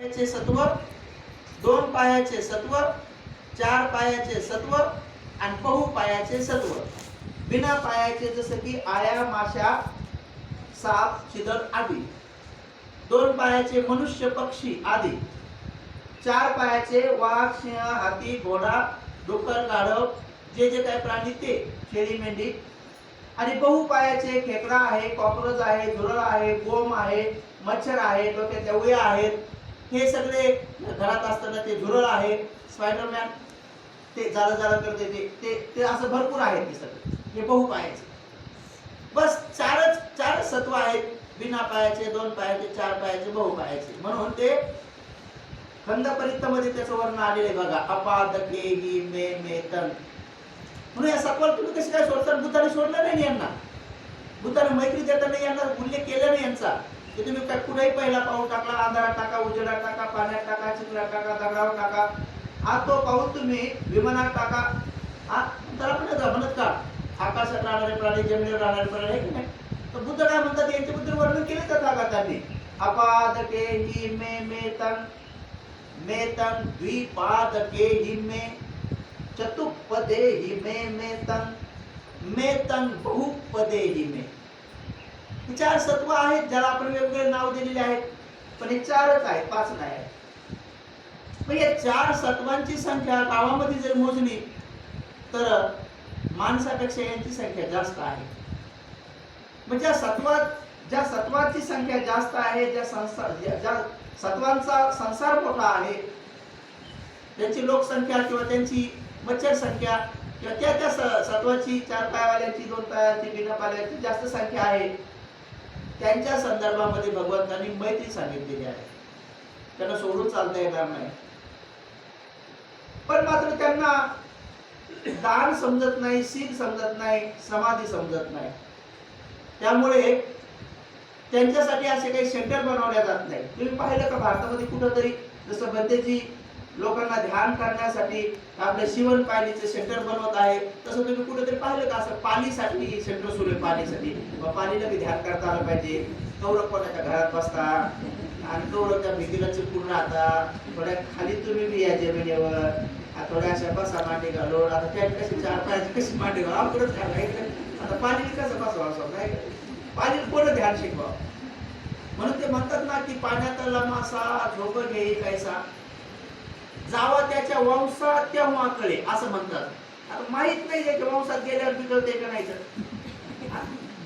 पायाचे सत्व दोन पायाचे सत्व चार पायाचे सत्व आणि बहु पायाचे सत्व. बिना पायाचे जसं की आळ्या माशा साप चिदर आदी. दोन पायाचे मनुष्य पक्षी आदी. चार पायाचे वाघ सिंह हाती घोडा डुकर गाढव जे जे काही प्राणी ते शेळी मेंढी. आणि बहु पायाचे खेकडा आहे कॉक्रोच आहे झुरळ आहे गोम आहे मच्छर आहे डोक्याच्या उया आहेत. हे सगळे घरात असताना ते झुरळ आहे स्पायडरमॅन ते झालं झालं करते ते ते ते असं भरपूर आहे ते सगळे. हे बहु पायाचे बस चारच चार सत्व आहेत. बिना पायाचे दोन पायाचे चार पायाचे बहु पायाचे म्हणून ते मध्ये त्याचं वर्ण आलेलं आहे बघा. अपाद के मे मे तन. म्हणून या सत्वाला तुम्ही कसे काय सोडता? बुद्धाने सोडलं नाही यांना. बुद्धाने मैत्री देताना यांना उल्लेख केला नाही यांचा. की तुम्ही काय कुठेही पहिला पाऊल टाकला अंधारात टाका उजेडात टाका पाण्यात टाका चित्रात टाका दगडावर टाका हा तो पाऊल तुम्ही विमानात टाका. हा त्याला पण येतं म्हणत का आकाशात राहणारे प्राणी जमिनीवर राहणारे प्राणी आहे की नाही? तर बुद्ध काय म्हणतात यांच्याबद्दल वर्णन केले का त्यांनी. अपादके हि मे मे तन मे तन द्विपादके हि मे चतुपदे हि मे मे तन मे तन बहुपदे हि मे. चार सत्व आहेत ज्याला आपण वेगवेगळे नाव दिलेले आहेत पण हे चारच आहेत पाच नाही आहेत. मग या चार सत्वांची संख्या गावामध्ये जर मोजली तर माणसापेक्षा यांची संख्या जास्त आहे. मग ज्या सत्वात ज्या सत्वाची संख्या जास्त आहे ज्या संसार ज्या ज्या सत्वांचा संसार मोठा आहे त्यांची लोकसंख्या किंवा त्यांची मच्छर संख्या किंवा त्या त्या स- सत्वाची चार पायवाल्यांची दोन पायाची बिना पायाची जास्त संख्या आहे. त्यांच्या संदर्भामध्ये भगवंतांनी मैत्री सांगितलेली आहे. त्यांना सोडून चालता येणार नाही. पण मात्र त्यांना दान समजत नाही सीख समजत नाही समाधी समजत नाही. त्यामुळे त्यांच्यासाठी असे काही सेंटर बनवल्या जात नाही. तुम्ही पाहिलं का भारतामध्ये कुठंतरी जसं बंदेजी लोकांना ध्यान करण्यासाठी आपल्या शिवण पाणीचं सेंटर बनवत आहे. तसं तुम्ही कुठेतरी पाहिलं का असं पाणीसाठी सेंटर सुरू आहे पाणीसाठी? पाणीला बी ध्यान करता आलं पाहिजे. कौरव कोणाच्या घरात बसता? आणि कौरव त्या भीतीला चिपकून राहता? थोड्या खाली तुम्ही बी या जमिनीवर. थोड्या अशा बसा मांडी घालून. आता त्या कशी चार पाण्याची कशी मांडी घालून? अवघडच झालं आता पाणी कसं बसवा असं नाही पाणी कोण ध्यान शिकवा म्हणून ते म्हणतात ना की पाण्यातला मासा झोप घेई कैसा जावा त्याच्या वंशात तेव्हा कळे असं म्हणतात. आता माहीत नाही त्याच्या वंशात गेल्यावर ती कळते का नाही तर.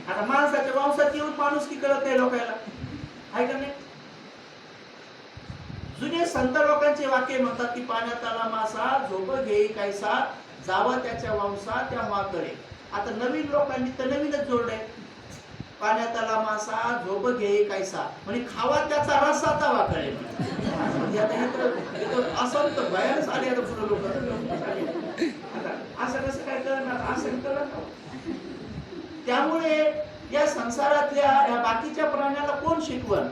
आता माणसाच्या वंशात येऊन माणूस की कळत नाही लोकांना आहे का नाही? जुने संत लोकांचे वाक्य म्हणतात की पाण्यात आला मासा झोप घेई कैसा जावा त्याच्या वंशात तेव्हा कळे आता नवीन लोकांनी तर नवीनच जोडलंय. पाण्यातला मासा झोप घे कायसा म्हणजे खावा त्याचा रस्सा तवा कळे असं तर भयानच आले आता पुढे लोक. असं कसं काय करणार? असं करणार त्यामुळे या संसारातल्या या बाकीच्या प्राण्याला कोण शिकवण?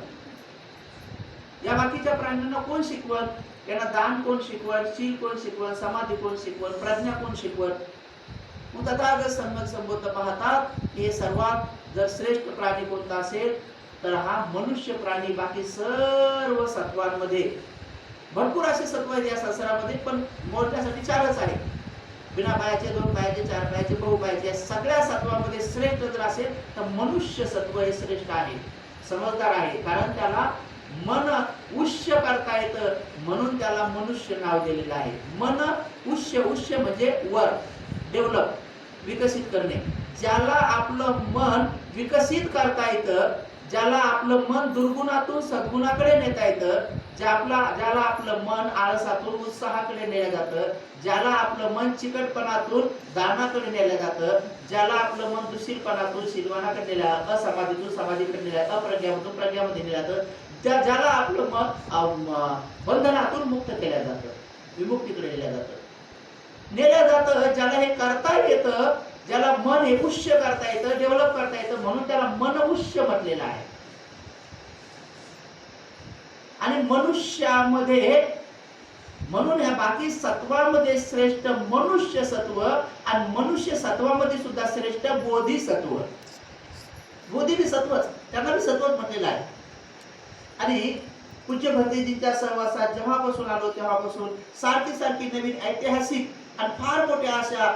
या बाकीच्या प्राण्यांना कोण शिकवण? यांना दान कोण शिकवण? शील कोण शिकवण? समाधी कोण शिकवण? प्रज्ञा कोण शिकवण? मग जर संगत संबोध पाहतात हे सर्वात जर श्रेष्ठ प्राणी कोणता असेल तर हा मनुष्य प्राणी बाकी सर्व सत्वांमध्ये. भरपूर असे सत्व आहेत या संसारामध्ये पण मोजण्यासाठी चारच आहे बिना पायाचे दोन पायाचे चार पायाचे बहु पायाचे या सगळ्या सत्वामध्ये श्रेष्ठ जर असेल तर मनुष्य सत्व हे श्रेष्ठ आहे. समजदार आहे. कारण त्याला मन उष्य करता येतं. म्हणून त्याला मनुष्य नाव दिलेलं आहे. मन उष्य उष्य म्हणजे वर. डेव्हलप. विकसित करणे. ज्याला आपलं मन विकसित करता येतं ज्याला आपलं मन दुर्गुणातून सद्गुणाकडे नेता येतं ज्या आपला ज्याला आपलं मन आळसातून उत्साहाकडे नेलं जातं ज्याला आपलं मन चिकटपणातून दानाकडे नेलं जातं ज्याला आपलं मन दुशीलपणातून शिलवानाकडे नेलं असमाधीतून समाधीकडे नेलं अप्रज्ञामधून प्रज्ञामध्ये नेलं जातं त्या ज्याला आपलं मन अं, बंधनातून मुक्त केलं जातं विमुक्तीकडे नेलं जातं. नेलं जातं ज्याला हे करता येतं ज्याला मन हे उष्य करता येतं डेव्हलप करता येतं म्हणून त्याला मन उष्य म्हटलेलं आहे. आणि मनुष्यामध्ये म्हणून ह्या बाकी सत्वामध्ये श्रेष्ठ मनुष्य सत्व आणि मनुष्य सत्वामध्ये सुद्धा श्रेष्ठ बोधिसत्व बोधी बी सत्वच त्यांना बी सत्वच म्हटलेलं आहे. आणि पूज्य भक्तीजींच्या सहवासात जेव्हापासून आलो तेव्हापासून सारखी सारखी नवीन ऐतिहासिक आणि फार मोठ्या अशा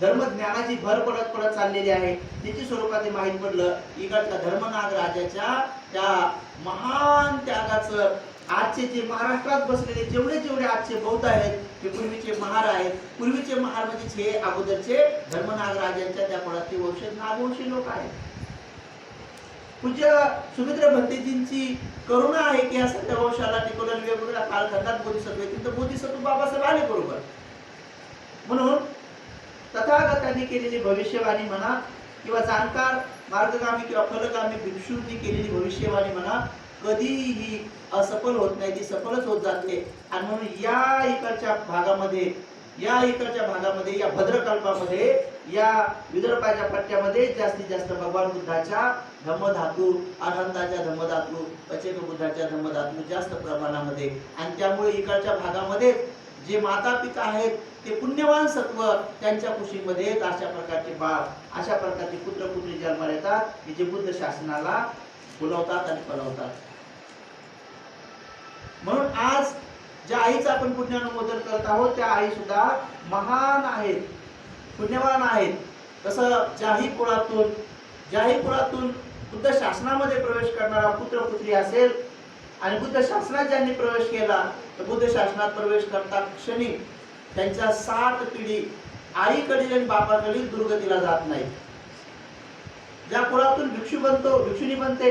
धर्मज्ञानाची भर पडत पडत चाललेली आहे. त्याची स्वरूपात हे माहीत पडलं इकडच्या धर्मनाग राजाच्या त्या महान त्यागाचं आजचे जे महाराष्ट्रात बसलेले जेवढे जेवढे आजचे बौद्ध आहेत ते पूर्वीचे महार आहेत. पूर्वीचे महार म्हणजे हे अगोदरचे धर्मनाग राजांच्या त्या पडात ते नागवंशी लोक आहेत. पूज्य सुमित्र भंतेजींची करुणा आहे की या सगळ्या वंशाला टिकवलेल्या वेगवेगळ्या कालखंडात बोधिसत्व येतील तर बोधिसत्व बाबासाहेब आले बरोबर. म्हणून तथागतांनी केलेली भविष्यवाणी म्हणा किंवा जाणकार मार्गगामी किंवा फलगामी भिक्षूंनी केलेली भविष्यवाणी म्हणा कधीही असफल होत नाही ती सफलच होत जाते. आणि म्हणून या इकडच्या भागामध्ये या इकडच्या भागामध्ये या भद्रकल्पामध्ये या विदर्भाच्या पट्ट्यामध्ये जास्तीत जास्त भगवान बुद्धाच्या धम्मधातू आनंदाच्या धम्मधातू पचेक बुद्धाच्या धम्मधातू जास्त प्रमाणामध्ये. आणि त्यामुळे इकडच्या भागामध्ये जे माता पिता आहेत ते पुण्यवान सत्व त्यांच्या कुशीमध्ये अशा प्रकारचे बाळ अशा प्रकारचे पुत्र पुत्री जन्माला येतात की जे बुद्ध शासनाला बोलवतात आणि पलवतात म्हणून आज ज्या आईचं आपण पुण्यानुमोदन करत आहोत त्या आई सुद्धा महान आहेत पुण्यवान आहेत. तसं ज्याही कुळातून ज्याही कुळातून बुद्ध शासनामध्ये प्रवेश करणारा पुत्र पुत्री असेल आणि बुद्ध शासनात ज्यांनी प्रवेश केला तर बुद्ध शासनात प्रवेश करता क्षणी त्यांच्या सात पिढी आईकडील आणि बापाकडील दुर्गतीला जात नाही ज्या कुळातून भिक्षू बनतो भिक्षुनी बनते.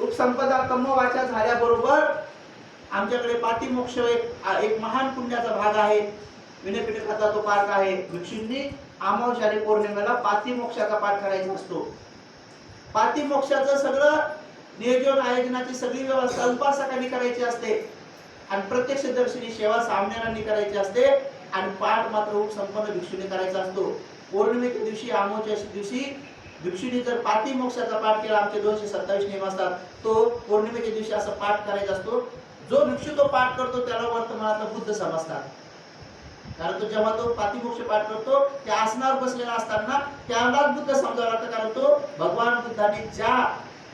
उपसंपदा कमवाच्या झाल्याबरोबर आमच्याकडे पाठीमोक्ष एक एक महान पुण्याचा भाग आहे. विनयपीठाचा तो पार्क आहे. भिक्षूंनी अमावस्या आणि पौर्णिमेला पातिमोक्षाचा पाठ करायचा असतो. पातिमोक्षाचं सगळं नियोजन आयोजनाची सगळी व्यवस्था उपासकांनी करायची असते. आणि प्रत्यक्ष दर्शनी सेवा सामन्यांनी करायची असते आणि पाठ मात्र उपसंपन्न भिक्षूने करायचा असतो. पौर्णिमेच्या दिवशी आमोच्या दिवशी भिक्षुनी जर पाती मोक्षाचा पाठ केला आमचे दोनशे सत्तावीस नियम असतात तो पौर्णिमेच्या दिवशी असा पाठ करायचा असतो. जो भिक्षू तो पाठ करतो त्याला वर्तमानातला बुद्ध समजतात. कारण तो जेव्हा तो पातिमोक्ष पाठ करतो त्या आसनावर बसलेला असताना त्याला बुद्ध समजावं लागतं. कारण तो भगवान बुद्धाने ज्या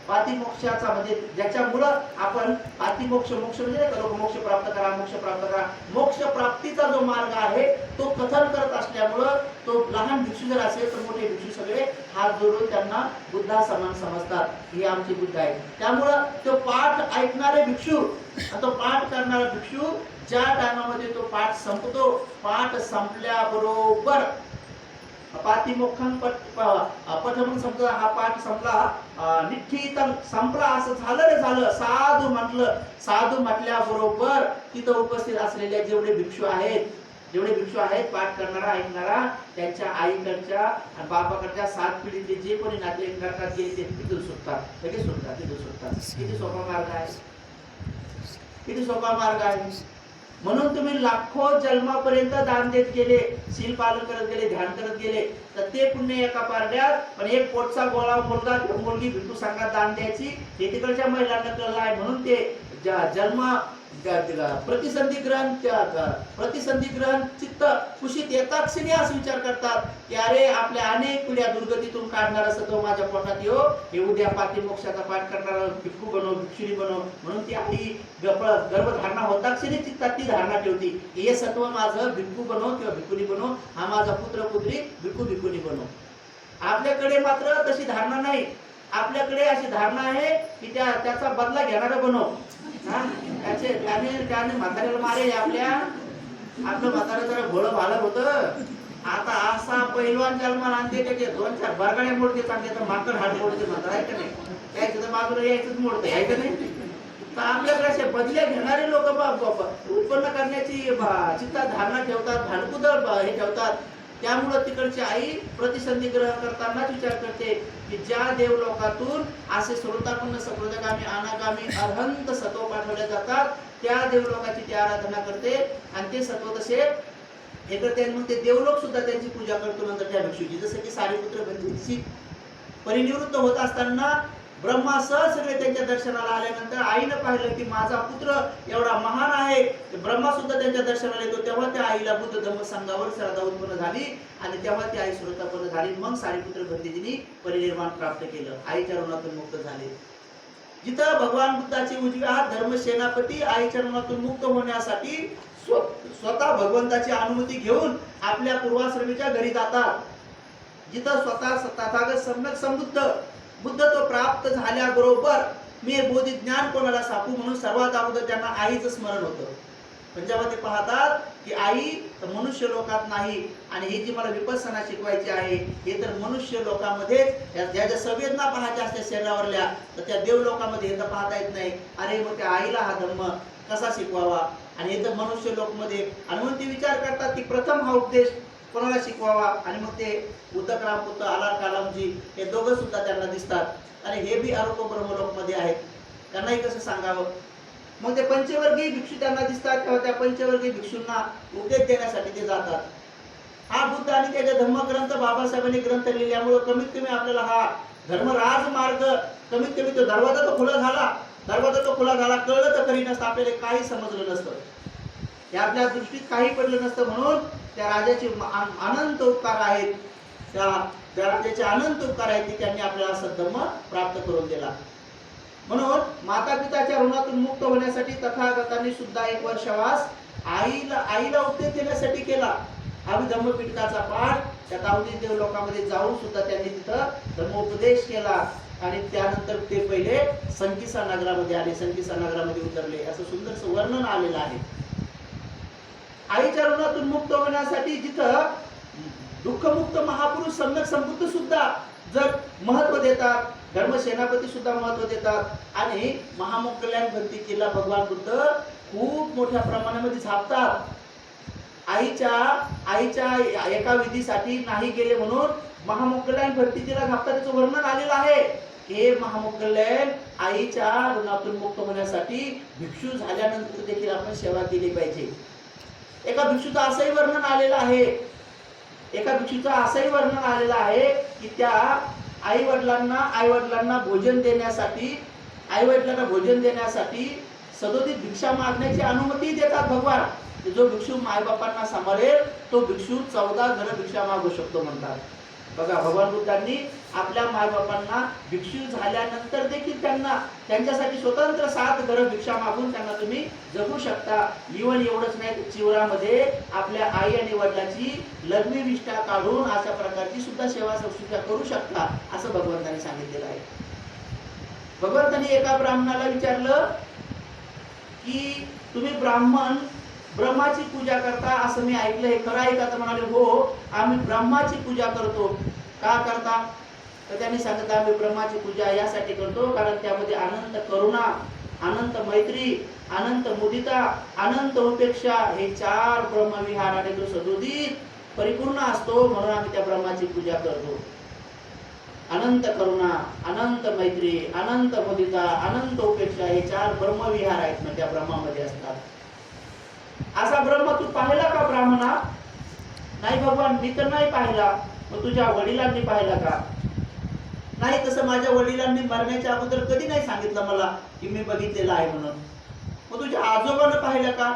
पातिमोक्षाचा म्हणजे ज्याच्यामुळं आपण पातिमोक्ष मोक्ष म्हणजे नाही का लोक मोक्ष प्राप्त करा मोक्ष प्राप्त करा. मोक्ष प्राप्तीचा जो मार्ग आहे तो कथन करत असल्यामुळं तो लहान भिक्षू जर असेल तर मोठे भिक्षू सगळे हात जोडून त्यांना बुद्धा समान समजतात. ही आमची बुद्ध आहे. त्यामुळं तो पाठ ऐकणारे भिक्षू तो पाठ करणारा भिक्षू ज्या टायमामध्ये तो पाठ संपतो पाठ संपल्याबरोबर पातिमोक्षण पट पठ म्हणून समजा हा पाठ संपला अं, निठ्ठीतम संपला असं झालं रे झालं. साधू म्हटलं साधू म्हटल्याबरोबर तिथं उपस्थित असलेल्या जेवढे भिक्षू आहेत जेवढे भिक्षू आहेत पाठ करणारा ऐकणारा त्यांच्या आईकडच्या आणि बापाकडच्या सात पिढीतले जे कोणी नातेवाईक करतात गेले ते तिथून सुटतात? लगेच सुटतात? तिथून सुटतात? किती सोपा मार्ग आहे? किती सोपा मार्ग आहे? म्हणून तुम्ही लाखो जन्मापर्यंत दान देत गेले शील पालन करत गेले ध्यान करत गेले तर ते पुण्य एका पारड्यात पण एक पोटचा गोळा मुलगा मुलगी भिक्खू सांगा दान द्यायची हे तिकडच्या महिलांना कळला आहे. म्हणून ते जन्म विद्यार्थीला प्रतिसंधी ग्रहण त्या- प्रतिसंधी ग्रहण चित्त कुशीत येतात क्षणी असं विचार करतात की अरे आपल्या अनेक पिढ्या दुर्गतीतून काढणारा सत्व माझ्या पोटात येऊ हे उद्या पाठीमोक्षाचा पाठ करणारा भिक्खू बनव भिक्षुणी बनव. म्हणून ती आपली गप- गर्भधारणा होता क्षणी चित्तात ती धारणा ठेवती हे सत्व माझं भिक्खू बनव किंवा भिकुनी बनव हा माझा पुत्र पुत्री भिक्खू भिकुनी बनव. आपल्याकडे मात्र तशी धारणा नाही. आपल्याकडे अशी धारणा आहे की त्या त्याचा बदला घेणारा बनव. हा? त्याचे त्याने त्याने म्हाताऱ्याला मारे आपल्या आपलं म्हातारं जरा घोळं भालं होतं. आता असा पैलवान जन्माला आणते त्याचे दोन चार बरगाड्या मोडते चांगले तर माकड हाड मोडते म्हातारा आहे का नाही? त्याचं तर बाजूला यायचंच मोडते आहे का नाही? तर आपल्याकडे असे बदल्या घेणारे लोक उत्पन्न करण्याची चिंता धारणा ठेवतात भांडकुदळ हे ठेवतात. त्यामुळं तिकडची आई प्रतिसंधी ग्रहण करतानाच विचार करते की ज्या देवलोकातून असे श्रोतापन्न सकृतगामी अनागामी अर्हंत सत्व पाठवले जातात त्या देवलोकाची ती आराधना करते. आणि ते सत्व तसे हे करते आणि मग ते देवलोक सुद्धा त्यांची पूजा करतो नंतर त्या भिक्षूची. जसं की सारीपुत्र गंधीची परिनिवृत्त होत असताना ब्रह्मासह सगळे त्यांच्या दर्शनाला आल्यानंतर आईनं पाहिलं की माझा पुत्र एवढा महान आहे. ब्रह्मा सुद्धा त्यांच्या दर्शनाला येतो. तेव्हा त्या आईला बुद्ध धम्म संघावर श्रद्धा उत्पन्न झाली आणि तेव्हा ती आई श्रोतापन्न झाली. मग सारीपुत्र गंधीजींनी परिनिर्माण प्राप्त केलं. आईच्या ऋणातून मुक्त झाले. जिथं भगवान बुद्धाची उजव्या हात धर्म सेनापती आईच्या ऋणातून मुक्त होण्यासाठी स्व- स्वतः भगवंताची अनुमती घेऊन आपल्या पूर्वाश्रमीच्या घरी जातात. जिथं स्वतः तथागत सम्यक समृद्ध बुद्धत्व प्राप्त झाल्याबरोबर मी बोधी ज्ञान कोणाला सापू म्हणून सर्वात अगोदर त्यांना आईचं स्मरण होतं. पण ते पाहतात की आई तर मनुष्य लोकात नाही आणि ही जी मला विपसना शिकवायची आहे हे तर मनुष्य लोकामध्ये ज्या ज्या संवेदना पाहायच्या असत्या शरीरावरल्या तर त्या देव लोकामध्ये हे तर पाहता येत नाही. अरे मग त्या आईला हा धर्म कसा शिकवावा? आणि हे तर मनुष्य लोकमध्ये आणि म्हणून ते विचार करतात की प्रथम हा उपदेश कोणाला शिकवावा आणि मग ते उद्धकराम पुत्र आलार कालामजी हे दोघं सुद्धा त्यांना दिसतात. आणि हे बी आरोप ब्रह्मलोकमध्ये आहेत. त्यांनाही कसं सांगावं? मग ते पंचवर्गीय भिक्षू त्यांना दिसतात तेव्हा त्या पंचवर्गीय भिक्षूंना उपदेश देण्यासाठी ते जातात. हा बुद्ध आणि त्याचे धर्मग्रंथ बाबासाहेबांनी ग्रंथ लिहिल्यामुळे कमीत कमी आपल्याला हा धर्मराज मार्ग कमीत कमी तो दरवाजा तो खुला झाला. दरवाजा तो खुला झाला कळलं तर खरी नसतं आपल्याला काही समजलं नसतं. हे आपल्या दृष्टीत काही पडलं नसतं म्हणून त्या राजाचे अनंत उपकार आहेत. त्या त्या राजाचे अनंत उपकार आहेत की त्यांनी आपल्याला सद्धर्म प्राप्त करून दिला. म्हणून माता पिताच्या ऋणातून मुक्त होण्यासाठी तथागतांनी सुद्धा एक वर्षवास आईला आईला उपदेश देण्यासाठी केला. अभिधम्मपीठकाचा पाठ. त्या दाऊदी देव लोकांमध्ये जाऊन सुद्धा त्यांनी तिथं धर्मोपदेश केला. आणि त्यानंतर ते पहिले संकिसा नगरामध्ये आले. संकिसा नगरामध्ये उतरले. असं सुंदरसं वर्णन आलेलं आहे. आईच्या ऋणातून मुक्त होण्यासाठी जिथं दुःखमुक्त महापुरुष सम्यक समृद्ध सुद्धा जर महत्त्व देतात धर्मसेनापती सुद्धा महत्त्व देतात आणि महामोकल्याण भक्तीला भगवान बुद्ध खूप मोठ्या प्रमाणामध्ये झापतात. आईच्या आईच्या एका विधीसाठी नाही गेले म्हणून महामोकल्याण भक्तीला झापतात त्याचं वर्णन आलेलं आहे. हे महामोकल्याण आईच्या ऋणातून मुक्त होण्यासाठी भिक्षू झाल्यानंतर देखील आपण सेवा केली पाहिजे. एका भिक्षूचं असंही वर्णन आलेलं आहे. एका भिक्षूचं असंही वर्णन आलेलं आहे की त्या आई वडिलांना आई वडिलांना भोजन देण्यासाठी आई वडिलांना भोजन देण्यासाठी सदोदित भिक्षा मागण्याची अनुमती देतात भगवान. जो भिक्षू मायबापांना सांभाळेल तो भिक्षू चौदा घर भिक्षा मागू शकतो म्हणतात. बघा भगवान बुद्धांनी आपल्या मायबापांना भिक्षू झाल्यानंतर देखील त्यांना त्यांच्यासाठी स्वतंत्र सात घर भिक्षा मागून त्यांना तुम्ही जगू शकता. इवन एवढंच नाही चिवरामध्ये आपल्या आई आणि वडिलांची लग्नी विष्ठा काढून अशा प्रकारची सुद्धा सेवा सुद्धा करू शकता असं भगवंतांनी सांगितलेलं आहे. भगवंतांनी एका ब्राह्मणाला विचारलं की तुम्ही ब्राह्मण ब्रह्माची पूजा करता असं मी ऐकलं हे खरं आहे का? तर म्हणाले हो आम्ही ब्रह्माची पूजा करतो. का करता? तर त्यांनी सांगितलं आम्ही ब्रह्माची पूजा यासाठी करतो कारण त्यामध्ये अनंत करुणा अनंत मैत्री अनंत मुदिता अनंत उपेक्षा हे चार ब्रह्मविहार आणि तो सदोदित परिपूर्ण असतो म्हणून आम्ही त्या ब्रह्माची पूजा करतो. अनंत करुणा अनंत मैत्री अनंत मुदिता अनंत उपेक्षा हे चार ब्रह्मविहार आहेत ना त्या ब्रह्मामध्ये असतात. असा ब्रह्म तू पाहिला का ब्राह्मणा नाही भगवान मी तर नाही पाहिला. मग तुझ्या वडिलांनी पाहिला का? नाही तसं माझ्या वडिलांनी मरण्याच्या अगोदर कधी नाही सांगितलं मला की मी बघितलेलं आहे म्हणून. मग तुझ्या आजोबानं पाहिलं का?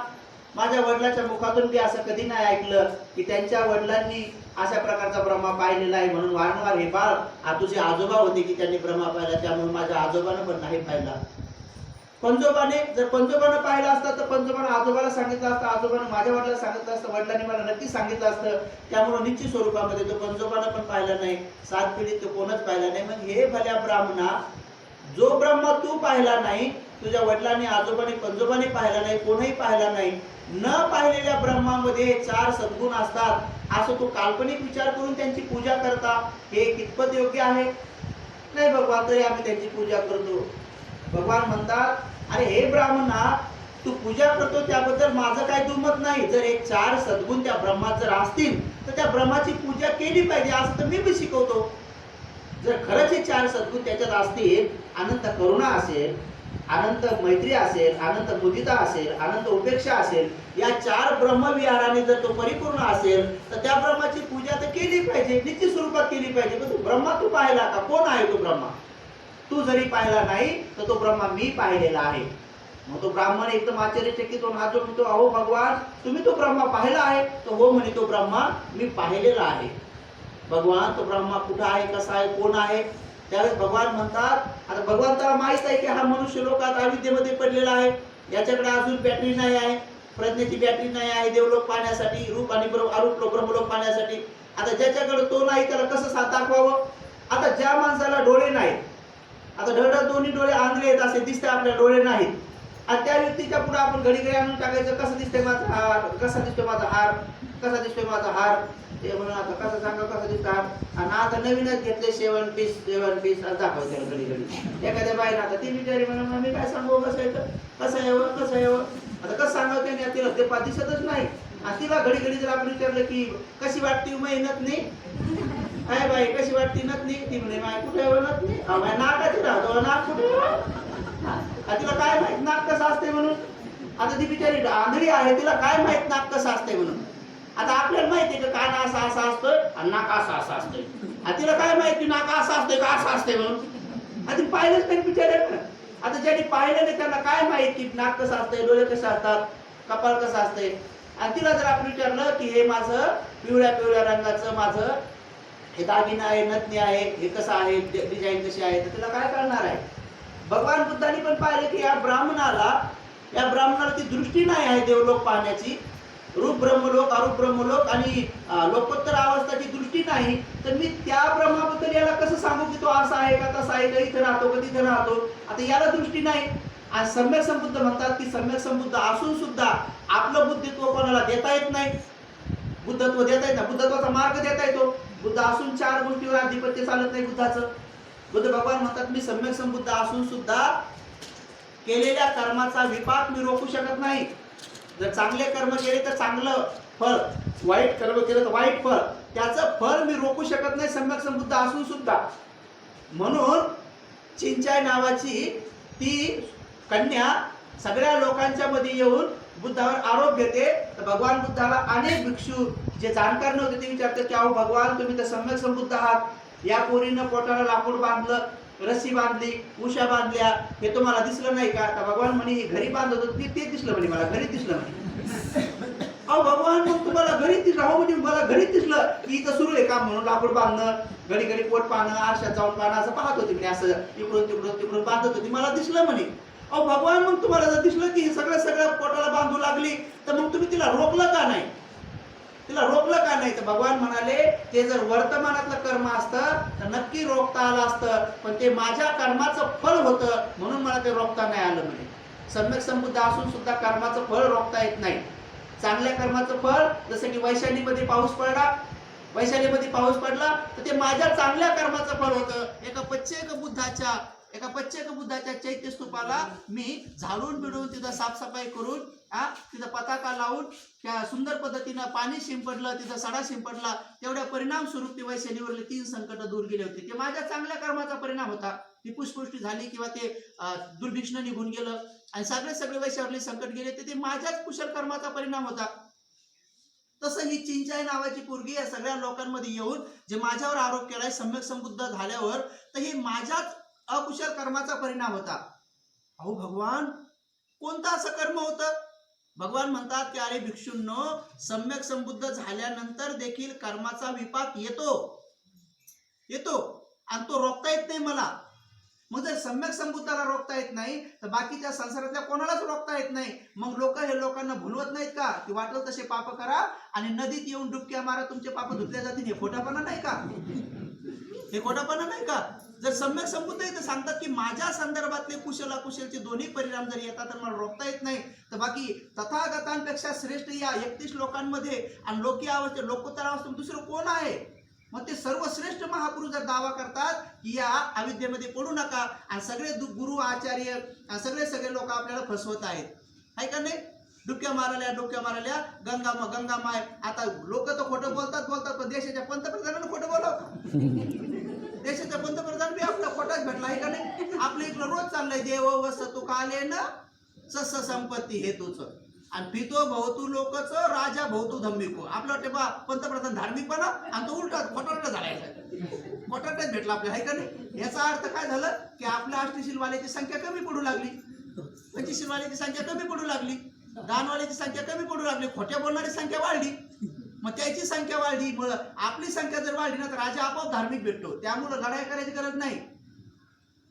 माझ्या वडिलाच्या मुखातून मी असं कधी नाही ऐकलं की त्यांच्या वडिलांनी अशा प्रकारचा ब्रह्मा पाहिलेला आहे म्हणून वारंवार हे बाळ तुझे आजोबा होते की त्यांनी ब्रह्मा पाहिला त्यामुळे माझ्या आजोबानं पण नाही पाहिला. पंजोबाने जर पंजोबानं पाहिलं असतं तर पंजोबानं आजोबाला सांगितलं असतं आजोबानं माझ्या वडिला सांगितलं असतं वडिलांनी मला नक्की सांगितलं असतं. त्यामुळे निश्चित स्वरूपामध्ये तो पंजोबानं पण पाहिला नाही. सात पिढीत तो कोणच पाहिला नाही. मग हे भल्या ब्राह्मणा जो ब्रह्म तू पाहिला नाही तुझ्या वडिलांनी आजोबाने पंजोबाने पाहिला नाही कोणीही पाहिला नाही. न पाहिलेल्या ब्रह्मामध्ये चार सद्गुण असतात. असं तो काल्पनिक विचार करून त्यांची पूजा करता. हे कितपत योग्य आहे? नाही भगवान तरी आम्ही त्यांची पूजा करतो. भगवान म्हणतात अरे हे ब्राह्मणा तू पूजा करतो त्याबद्दल माझं काय दुमत नाही. जर एक चार सद्गुण त्या ब्रह्मात जर असतील तर त्या ब्रह्माची पूजा केली पाहिजे असं तर मी बी शिकवतो. जर खरंच हे चार सद्गुण त्याच्यात असतील अनंत करुणा असेल अनंत मैत्री असेल अनंत मुदिता असेल अनंत उपेक्षा असेल या चार ब्रह्मविहाराने जर तो परिपूर्ण असेल तर त्या ब्रह्माची पूजा तर केली पाहिजे निश्चित स्वरूपात केली पाहिजे. पण तो ब्रह्मा तू पाहिला का? कोण आहे तो ब्रह्मा? तू जरी पाहिला नाही तर तो ब्रह्मा मी पाहिलेला आहे. मग तो ब्राह्मण एकदम आश्चर्यचकित होऊन हात म्हणतो अहो भगवान तुम्ही तो ब्रह्मा पाहिला आहे. तर हो म्हणे तो ब्रह्मा मी पाहिलेला आहे. भगवान तो ब्रह्मा कुठं आहे कसा आहे कोण आहे? त्यावेळेस भगवान म्हणतात आता भगवंताला माहीत आहे की हा मनुष्य लोकात अविद्येमध्ये पडलेला आहे. याच्याकडे अजून बॅटरी नाही आहे. प्रज्ञेची बॅटरी नाही आहे. देवलोक पाहण्यासाठी रूप आणि ब्रह्म ब्रह्मलोक पाहण्यासाठी. आता ज्याच्याकडे तो नाही त्याला कसं साथ दाखवावं? आता ज्या माणसाला डोळे नाही आता ढळ दोन्ही डोळे आंधळे येत असे दिसते आपल्या डोळे नाहीत. आणि त्या व्यक्तीच्या पुढे आपण घडी घडी आणून टाकायचं कसं दिसतंय माझा हार कसा दिसतोय माझा हार कसा दिसतोय माझा हार? ते म्हणून आता कसं सांगा कसा दिसतो हार? आणि आता नवीनच घेतले सेवन पीस सेवन पीस असं त्याला घडी घडी. एखाद्या बाईनं आता ती विचारी म्हणून मी काय सांगू कसं येतं कसं यावं कसं यावं आता कसं सांगावं त्याने तिला ते पा दिसतच नाही. आणि तिला घडी घडी जर आपण विचारलं की कशी वाटते मेहनत नाही? काय बाई कशी वाटते? नतनी ती म्हणे माय कुठे येऊ नतनी अहो, नाकाची राहतो नाक कुठे तिला काय माहीत नाक कसं असते म्हणून? आता ती बिचारी आंधळी आहे तिला काय माहीत नाक कसं असते म्हणून? आता आपल्याला माहिती का कान असा असा असतोय आणि नाक असा असा असतोय? आणि तिला काय माहिती नाक असं असतंय का असं असतंय म्हणून? आणि ती पाहिलंच नाही बिचारे आता ज्यांनी पाहिलं नाही त्यांना काय माहीत की नाक कसं असतंय डोळे कसे असतात कपाळ कसं असतंय? आणि तिला जर आपण विचारलं की हे माझं पिवळ्या पिवळ्या रंगाचं माझं हे दागिना आहे नथनी आहे हे कसं आहे डिझाईन कशी आहे तर त्याला काय करणार आहे? भगवान बुद्धांनी पण पाहिलं की या ब्राह्मणाला या ब्राह्मणाला ती दृष्टी नाही आहे देवलोक पाहण्याची. रूप ब्रह्मलोक अरूप ब्रह्मलोक आणि लोकोत्तर अवस्थाची दृष्टी नाही. तर मी त्या ब्रह्माबद्दल याला कसं सांगू की तो असा आहे का तसा आहे का इथं राहतो का तिथं राहतो? आता याला दृष्टी नाही. आणि सम्यक संबुद्ध म्हणतात की सम्यक संबुद्ध असून सुद्धा आपलं बुद्धित्व कोणाला देता येत नाही. बुद्धत्व देता येत नाही. बुद्धत्वाचा मार्ग देता येतो. बुद्ध असून चार गोष्टीवर आधिपत्य चालत नाही बुद्धाचं. बुद्ध भगवान म्हणतात मी सम्यक संबुद्ध असून सुद्धा केलेल्या कर्माचा विपाक मी रोखू शकत नाही. जर चांगले कर्म केले तर चांगलं फळ वाईट कर्म केलं तर वाईट फळ. त्याचं फळ मी रोखू शकत नाही सम्यक संबुद्ध असून सुद्धा. म्हणून चिंचाय नावाची ती कन्या सगळ्या लोकांच्या मध्ये येऊन बुद्धावर आरोप घेते. तर भगवान बुद्धाला अनेक भिक्षू जे जाणकार नव्हते ते विचारतात की अहो भगवान तुम्ही तर सम्यक संबुद्ध आहात. या पोरीनं पोटाला लाकूड बांधलं रस्सी बांधली उषा बांधल्या. हे तुम्हाला दिसलं नाही का? तर भगवान म्हणे हे घरी बांधत होतं ते ते दिसलं म्हणे मला घरी दिसलं म्हणे. अहो भगवान मग तुम्हाला घरीच दिसलं? हो म्हणजे मला घरीच दिसलं. की इथं सुरू आहे काम म्हणून लाकूड बांधणं घडी घडी पोट पाहणं आरशात जाऊन पाहणं असं पाहत होती मी असं. इकडून तिकडून तिकडून बांधत होती मला दिसलं म्हणे. अहो भगवान मग तुम्हाला जर दिसलं की ही सगळं सगळं पोटाला बांधू लागली तर मग तुम्ही तिला रोखलं का नाही? तिला रोखलं का नाही? तर भगवान म्हणाले ते जर वर्तमानातलं कर्म असतं तर नक्की रोखता आलं असतं पण ते माझ्या कर्माचं फळ होतं म्हणून मला ते रोखता नाही आलं म्हणे. सम्यक समृद्ध असून सुद्धा कर्माचं फळ रोखता येत नाही. चांगल्या कर्माचं फळ जसं की वैशालीमध्ये पाऊस पडला वैशालीमध्ये पाऊस पडला तर ते माझ्या चांगल्या कर्माचं फळ होतं. एका पच्चेक बुद्धाच्या एका पच्चेक बुद्धाच्या चैत्य स्तूपाला मी झाडून बिडून तिथं साफसफाई करून हा तिथं पताका लावून त्या सुंदर पद्धतीनं पाणी शिंपडलं तिथं सडा शिंपडला तेवढ्या परिणाम स्वरूप ते वैशालीवरले तीन संकट दूर गेले होते. ते माझ्या चांगल्या कर्माचा परिणाम होता. ती पुष्पुष्टी झाली किंवा ते अं, दुर्भिक्षण निघून गेलं. आणि सगळे सगळे वैशावरले संकट गेले ते ते माझ्याच कुशल कर्माचा परिणाम होता. तसं ही चिंचाई नावाची पोरगी या सगळ्या लोकांमध्ये येऊन जे माझ्यावर आरोप केलाय सम्यक संबुद्ध झाल्यावर तर हे माझ्याच अकुशल कर्माचा परिणाम होता. अहो भगवान कोणतं असं कर्म होतं? भगवान म्हणतात की अरे भिक्षूंनो सम्यक संबुद्ध झाल्यानंतर देखील कर्माचा विपाक येतो. येतो. आणि तो रोखता येत नाही मला. मग जर सम्यक संबुद्धाला रोखता येत नाही तर बाकीच्या संसारातल्या कोणालाच रोखता येत नाही. मग लोक हे लोकांना भुलवत नाहीत का? की वाटल तसे पाप करा आणि नदीत येऊन डुबक्या मारा तुमचे पाप धुतल्या जातील. हे खोटापणा नाही का? हे खोटापणा नाही का? जर सम्यक संबुद्ध इथं सांगतात की माझ्या संदर्भातले कुशल अकुशलचे दोन्ही परिणाम जर येतात तर मला रोखता येत नाही. तर बाकी तथागतांपेक्षा श्रेष्ठ या एकतीस लोकांमध्ये आणि लोकी अवस्थे लोकोत्तर अवस्थेत दुसरं कोण आहे? मग ते सर्वश्रेष्ठ महापुरुष जर दावा करतात की या अविद्येमध्ये पडू नका आणि सगळे गुरु आचार्य सगळे सगळे लोक आपल्याला फसवत आहेत. आहे का नाही? डुबक्या मारल्या डुबक्या मारल्या गंगा म- गंगा माय. आता लोक तर खोटं बोलतात बोलतात पण देशाच्या पंतप्रधानांना खोटं बोलाव देशाचा पंतप्रधान बी आपला खोटाच भेटला आहे का नाही? आपल्या इकडं रोज चाललंय देव वस तू काले ना सस संपत्ती हे तुझ. आणि पितो भवतू लोकच राजा भवतू धम्मिको. आपलं वाटते बा पंतप्रधान धार्मिकपणा आणि तो उलटा खोटारडा झालाय. खोटारडाच भेटला आपल्या आहे का नाही? याचा अर्थ काय झालं की आपल्या अष्टशीलवाल्याची संख्या कमी पडू लागली. पंचशीलवाल्याची संख्या कमी पडू लागली. दानवाल्याची संख्या कमी पडू लागली. खोट्या बोलणारी संख्या वाढली. मग त्याची संख्या वाढली. मग आपली संख्या जर वाढली ना तर राजा आपोआप धार्मिक भेटतो. त्यामुळं लढाई करायची गरज नाही.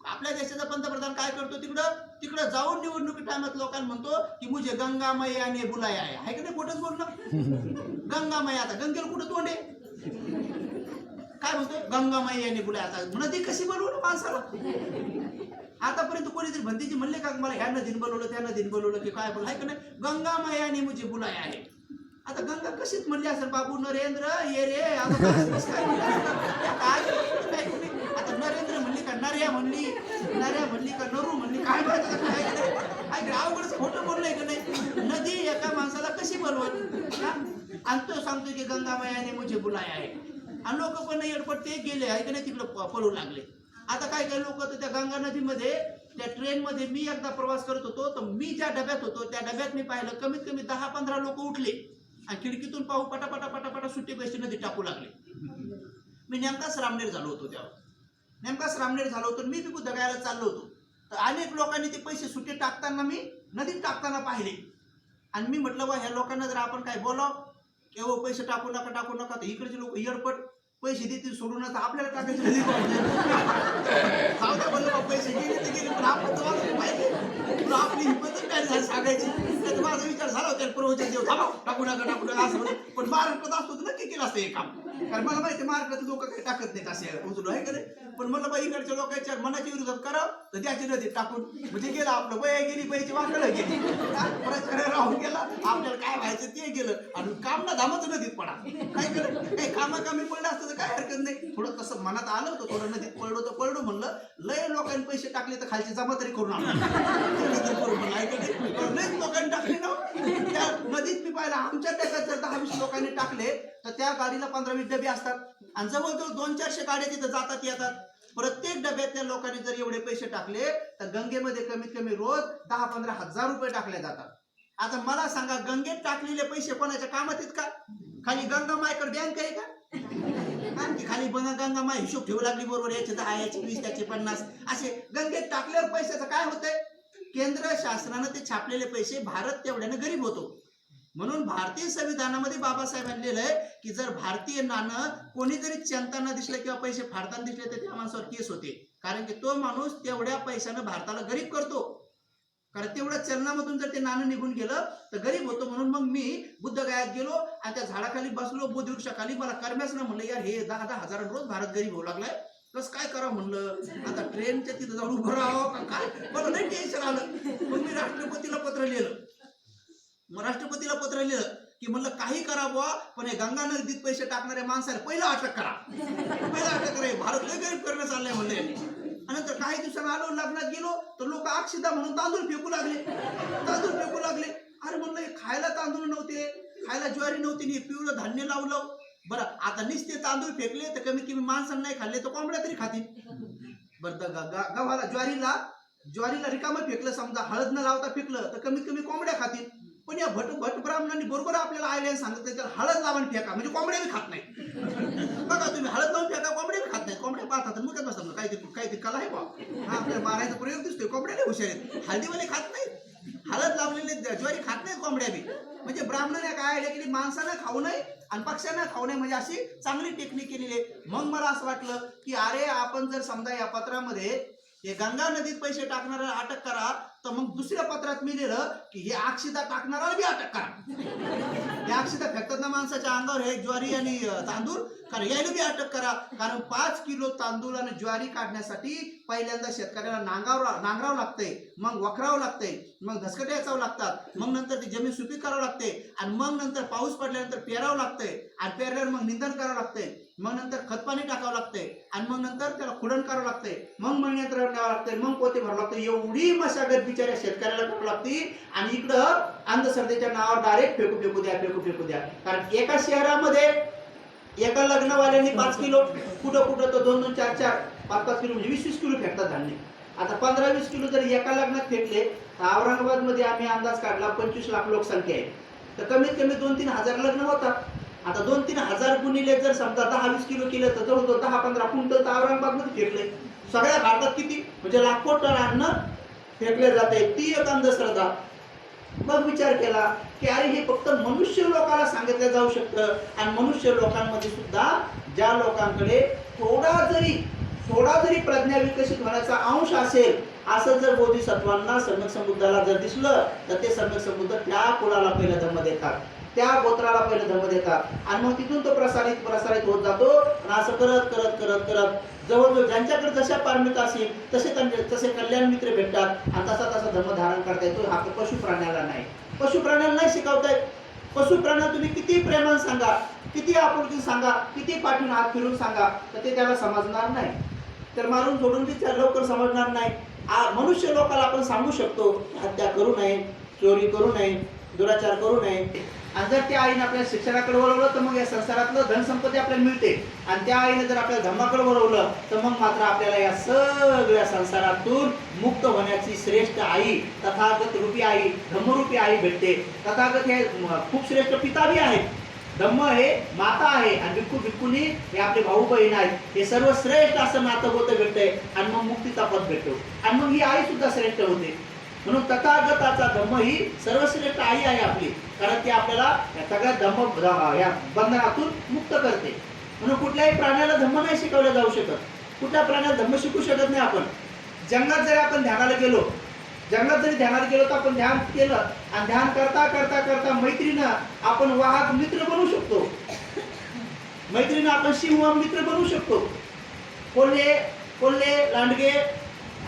आपल्या देशाचा पंतप्रधान काय करतो तिकडं? तिकडं जाऊन निवडणुकी टायमात लोकांना म्हणतो की मुझे गंगा मैया ने बुलाया आहे हाय का नाही? खोटंच बोलणं? गंगा मैया आता. गंगेला कुठं तोंड आहे? काय म्हणतोय? गंगा मैयाने बुलाया आता. नदी कशी बोलवलं माणसाला? आतापर्यंत कोणीतरी भंतीची म्हणले का मला ह्या नदीने बोलवलं त्या नदीने बोलवलं की काय बोल हाय का नाही? गंगा मैयाने मुझे बुलाया आहे. आता गंगा कशीच म्हणली असेल बाबू नरेंद्र ये रे आता काय आता नरेंद्र म्हणली का नर्या म्हणली नर्या म्हणली का नरू म्हणली काय माहिती अवघडच खोटं बोललंय का नाही? नदी एका माणसाला कशी बोलवत आणि तो सांगतो की गंगा मैयाने मुझे बुलाय आहे. आणि लोक पण एडपट ते गेले आहे का नाही तिकडे पळू लागले. आता काय काय लोक तर त्या गंगा नदीमध्ये त्या ट्रेनमध्ये मी एकदा प्रवास करत होतो तर मी ज्या डब्यात होतो त्या डब्यात मी पाहिलं कमीत कमी दहा पंधरा लोक उठले. आणि खिडकीतून पाहू पटापटा पटापटा सुट्टी पैसे नदी टाकू लागले. मी नेमकाच रामनेर झालो होतो त्यावर नेमकाच रामनेर झालो होतो मी बी दगायला चाललो होतो. तर अनेक लोकांनी ते पैसे सुट्टे टाकताना मी नदीत टाकताना पाहिले. आणि मी म्हटलं बा ह्या लोकांना जर आपण काय बोलाव केव्हा पैसे टाकू नका टाकू नका तर इकडचे लोक इयरपट पैसे देतील सोडून आपल्याला टाकायचे नदी पैसे गेले ते गेले पण आपण तुम्हाला माहिती आपली हिंमतच काय सांगायची. तर विचार झाला होता थांबा टाकू नका टाकू नका असं पण महाराष्ट्रात असतो तर नक्की केलं असतं हे काम. कारण मला माहिती आहे, महाराष्ट्रात लोक काही टाकत नाहीत असे उचलू आहे का नाही? पण म्हणलं बाई इकडच्या लोकांच्या मनाच्या विरोधात करा तर द्याची नदीत टाकून. म्हणजे गेलं आपलं वय गेली बाईची वाकडं गेली. हा, प्रचार राहून गेला आपल्याला काय व्हायचं ते गेलं. आणि काम ना धामाचं नदीत पडा. काय करत काही कामा कामी पडलं असतं तर काय हरकत नाही. थोडं तसं मनात आलं होतं थोडं नदीत पडलो तर पडलो म्हणलं लय लोकांनी पैसे टाकले तर खालची जमा तरी करून आणलं करून म्हणलं ऐका नाही. पण लोकांनी टाकले ना हो. त्या नदीत मी पाहिलं आमच्या टॅकात जर दहा वीस लोकांनी टाकले तर त्या गाडीला पंधरा वीस डबे असतात. आणि जवळजवळ दोन चारशे गाड्या तिथं जातात येतात. प्रत्येक डब्यातल्या लोकांनी जर एवढे पैसे टाकले तर गंगेमध्ये कमीत कमी रोज दहा पंधरा हजार रुपये टाकले जातात. आता मला सांगा गंगेत टाकलेले पैसे कोणाच्या कामात आहेत का? खाली गंगा मायकड बँक आहे का? आणखी खाली बघा गंगा माय हिशोब ठेवू लागली बरोबर याचे दहा याचे वीस त्याचे पन्नास. असे गंगेत टाकल्यावर पैशाचं काय होतंय? केंद्र शासनानं ते छापलेले पैसे भारत तेवढ्यानं गरीब होतो. म्हणून भारतीय संविधानामध्ये बाबासाहेबांनी लिहिलंय की जर भारतीय नाणं कोणी जरी चंताना दिसलं किंवा पैसे फाडताना दिसले तर त्या माणसावर केस होते. कारण की तो माणूस तेवढ्या पैशानं भारताला गरीब करतो. कारण तेवढ्या चलनामधून जर ते नाणं निघून गेलं तर गरीब होतो म्हणून मग मी बुद्धगयात गेलो आणि त्या झाडाखाली बसलो बोधिवृक्षाखाली मला कर्म्याच ना म्हणलं यार हे दहा दहा हजार रोज भारत गरीब होऊ लागलाय. बस काय करावं म्हणलं? आता ट्रेनच्या तिथं जाऊन उभं राहावं का काय? मला नाही टेन्शन आलं. मग मी राष्ट्रपतीला पत्र लिहिलं. मग राष्ट्रपतीला पत्र लिहिलं की म्हणलं काही करा बुवा पण हे गंगा नदीत पैसे टाकणाऱ्या माणसाला पहिला अटक करा. पहिला अटक करा. हे भारत लय गरीब करणं चाललंय म्हणलं. यांनी आणि नंतर काही दिवसांना आलो लग्नात गेलो तर लोक अक्षिदा म्हणून तांदूळ फेकू लागले. तांदूळ फेकू लागले. अरे म्हणलं खायला तांदूळ नव्हते खायला ज्वारी नव्हती नी पिवळं धान्य लावलं. बरं आता निसते तांदूळ फेकले तर कमीत कमी माणसांना नाही खाल्ले तर कोंबड्या तरी खातील. बरं ग- गव्हाला ज्वारीला ज्वारीला रिकामं फेकलं समजा हळद न लावता फेकलं तर कमीत कमी कोंबड्या खातील. पण या भट भट ब्राह्मणांनी बरोबर आपल्याला आयल्याने सांगितलं त्याला हळद लावून फेका. म्हणजे कोंबड्या बी खात नाही. बघा तुम्ही हळद लावून फेका कोंबड्या बी खात नाही. कोंबड्या पाहतात मग काय बसतात काहीतरी काहीतरी कला आहे बा हा आपल्याला मारायचा प्रयोग दिसतोय. कोंबड्याने नाही हुशार आहेत. हळदीवाले खात नाही हळद लावलेले ज्वारी खात नाही कोंबड्या बी. म्हणजे ब्राह्मणाने काय आयडिया केली? माणसानं खाऊ नये आणि पक्ष्यांना खाऊ नये म्हणजे अशी चांगली टेक्निक केलेली आहे. मग मला असं वाटलं की अरे आपण जर समजा या पत्रामध्ये हे गंगा नदीत पैसे टाकणाऱ्याला अटक करा तर मग दुसऱ्या पत्रात मी लिहिलं की हे अक्षिता टाकणारा बी अटक करा. हे अक्षिता फेकतात ना माणसाच्या अंगावर? हे ज्वारी आणि तांदूळ? कारण यायला बी अटक करा. कारण पाच किलो तांदूळ आणि ज्वारी काढण्यासाठी पहिल्यांदा शेतकऱ्याला नांगावं नांगरावं लागतंय. मग वखरावं लागतंय. मग धसकटे याचावं लागतात. मग नंतर ती जमीन सुपीक करावं लागते. आणि मग नंतर पाऊस पडल्यानंतर पेरावं लागतंय. आणि पेरल्यावर मग निंदन करावं लागतंय. मग नंतर खतपाणी टाकावं लागतंय. आणि मग नंतर त्याला खुडण करावं लागतंय. मग मळण्यात्र न्यावं लागतंय. मग पोते भरावं लागतं एवढी मशागत बिचाऱ्या शेतकऱ्याला करू लागते आणि इकडं अंधश्रद्धेच्या नावावर डायरेक्ट फेकू फेकू द्या फेकू फेकू द्या. कारण एका शहरामध्ये एका लग्नवाल्यांनी पाच किलो कुठं कुठं तर दोन दोन चार चार पाच पाच किलो म्हणजे वीस वीस किलो फेकतात धान्य. आता पंधरा वीस किलो जर एका लग्नात फेकले तर औरंगाबादमध्ये आम्ही अंदाज काढला पंचवीस लाख लोकसंख्या आहे. तर कमीत कमी दोन तीन हजार लग्न होतात. आता दोन तीन हजार गुणिले जर समजा दहा वीस किलो केलं तर जवळजवळ दहा पंधरा क्विंटल तर औरंगाबादमध्ये फेकले सगळ्या भारतात किती? म्हणजे लाखो टन अन्न फेकले जाते. ती एक अंधश्रद्धा. मग विचार केला की अरे हे फक्त मनुष्य लोकांना सांगितलं जाऊ शकतं. आणि मनुष्य लोकांमध्ये सुद्धा ज्या लोकांकडे थोडा जरी थोडा जरी प्रज्ञा विकसित होण्याचा अंश असेल असं जर बोधिसत्वांना सम्यक समुद्राला जर दिसलं तर ते सम्यक समुद्र त्या कुलाला पहिलं धम्म देतात. त्या गोत्राला पहिलं धम्म देतात. आणि मग तिथून तो प्रसारित प्रसारित होत जातो. आणि असं करत करत करत करत जवळजवळ ज्यांच्याकडे जशा पारमिता असेल तसे त्यांचे तसे कल्याण मित्र भेटतात. आणि तसा तसा धर्म धारण करता येतो हा पशु प्राण्याला नाही. पशु प्राण्याला नाही शिकवतायत पशु प्राण्याला तुम्ही किती प्रेमान सांगा किती आपुलकी सांगा किती पाठवून हात फिरून सांगा तर ते त्याला समजणार नाही. तर मारून सोडून ती लवकर समजणार नाही. आ- मनुष्य लोकाला आपण सांगू शकतो हत्या करू नये चोरी करू नये दुराचार करू नये. आणि जर त्या आईने आपल्या शिक्षणाकडे वळवलं तर मग या संसारातलं धनसंपत्ती आपल्याला मिळते. आणि त्या आईने जर आपल्या धर्माकडे वळवलं तर मग मात्र आपल्याला या सगळ्या संसारातून मुक्त होण्याची श्रेष्ठ आई तथागत रूपी आई धम्मरूपी आई भेटते. तथागत हे खूप श्रेष्ठ पिता बी आहेत. धम्म हे माता आहे आणि भिक्खू भिक्खुनी हे आपले भाऊ बहीण आहेत. हे सर्व श्रेष्ठ असं नातं होतं भेटतंय आणि मग मुक्तीचा पद भेटतो. आणि मग ही आई सुद्धा श्रेष्ठ होते. म्हणून तथागताचा धम्म ही सर्वश्रेष्ठ आई आहे आपली. कारण ती आपल्याला या सगळ्या धम्म या बंधनातून मुक्त करते. म्हणून कुठल्याही प्राण्याला धम्म नाही शिकवलं जाऊ शकत. कुठल्या प्राण्याला धम्म शिकू शकत नाही आपण. जंगलात जरी आपण ध्यानाला गेलो जंगलात जरी ध्यानाला गेलो तर आपण ध्यान केलं आणि ध्यान करता करता करता मैत्रीनं आपण वाहक मित्र बनवू शकतो. मैत्रीनं आपण सिंह मित्र बनू शकतो. कोल्हे कोल्हे लांडगे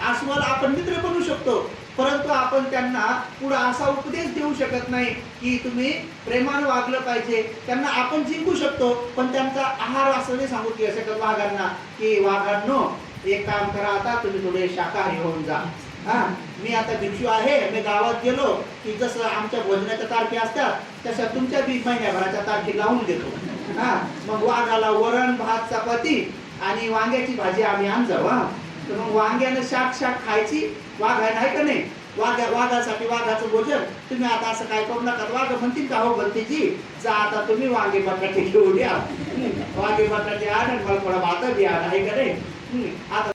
आसमाला आपण मित्र बनवू शकतो. परंतु आपण त्यांना पुढे असा उपदेश देऊ शकत नाही की तुम्ही प्रेमानं वागलं पाहिजे. त्यांना आपण जिंकू शकतो पण त्यांचा आहार असं नाही सांगू की असं वाघांना की वाघांनो एक काम करा आता तुम्ही थोडे शाकाहारी होऊन जा. हा मी आता भिक्षू आहे मी गावात गेलो की जसं आमच्या भोजनाच्या तारखे असतात तशा तुमच्या बी महिन्याभराच्या तारखे लावून देतो. हा मग वाघाला वरण भात चपाती आणि वांग्याची भाजी आम्ही आण जाऊ हा. तर मग वांग्यानं शाक शाक खायची वाघ आहे नाही का नाही? वाघा वाघासाठी वाघाचं भोजन. तुम्ही आता असं काय करू नका. वाघ म्हणतील का? हो भरतीची जा. आता तुम्ही वांगे बटाटे घेऊन या. वांगे बटाटे आण आणि मला थोडा भात बी आण आहे का नाही? हम्म, आता